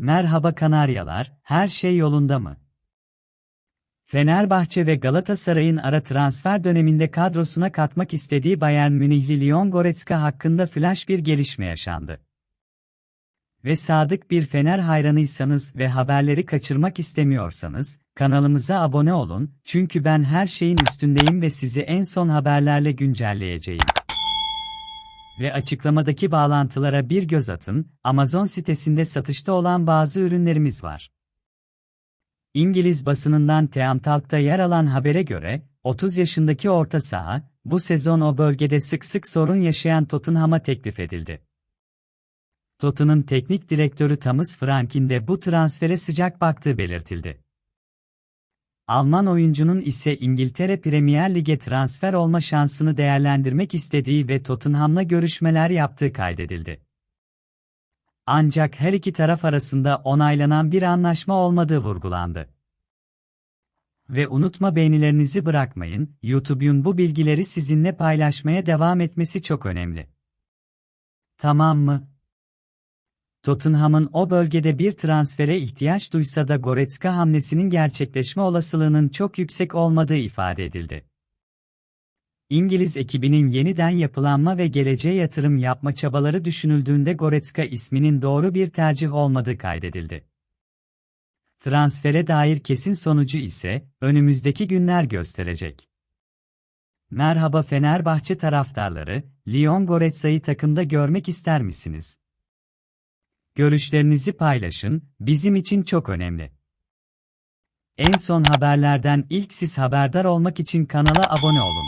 Merhaba Kanaryalar, her şey yolunda mı? Fenerbahçe ve Galatasaray'ın ara transfer döneminde kadrosuna katmak istediği Bayern Münihli Leon Goretzka hakkında flash bir gelişme yaşandı. Ve sadık bir Fener hayranıysanız ve haberleri kaçırmak istemiyorsanız, kanalımıza abone olun, çünkü ben her şeyin üstündeyim ve sizi en son haberlerle güncelleyeceğim. Ve açıklamadaki bağlantılara bir göz atın, Amazon sitesinde satışta olan bazı ürünlerimiz var. İngiliz basınından Teamtalk'ta yer alan habere göre, 30 yaşındaki orta saha, bu sezon o bölgede sık sık sorun yaşayan Tottenham'a teklif edildi. Tottenham teknik direktörü Thomas Frank'in de bu transfere sıcak baktığı belirtildi. Alman oyuncunun ise İngiltere Premier Lig'e transfer olma şansını değerlendirmek istediği ve Tottenham'la görüşmeler yaptığı kaydedildi. Ancak her iki taraf arasında onaylanan bir anlaşma olmadığı vurgulandı. Ve unutma beğenilerinizi bırakmayın, YouTube'un bu bilgileri sizinle paylaşmaya devam etmesi çok önemli. Tamam mı? Tottenham'ın o bölgede bir transfere ihtiyaç duysa da Goretzka hamlesinin gerçekleşme olasılığının çok yüksek olmadığı ifade edildi. İngiliz ekibinin yeniden yapılanma ve geleceğe yatırım yapma çabaları düşünüldüğünde Goretzka isminin doğru bir tercih olmadığı kaydedildi. Transfere dair kesin sonucu ise önümüzdeki günler gösterecek. Merhaba Fenerbahçe taraftarları, Lyon Goretzka'yı takımda görmek ister misiniz? Görüşlerinizi paylaşın, bizim için çok önemli. En son haberlerden ilk siz haberdar olmak için kanala abone olun.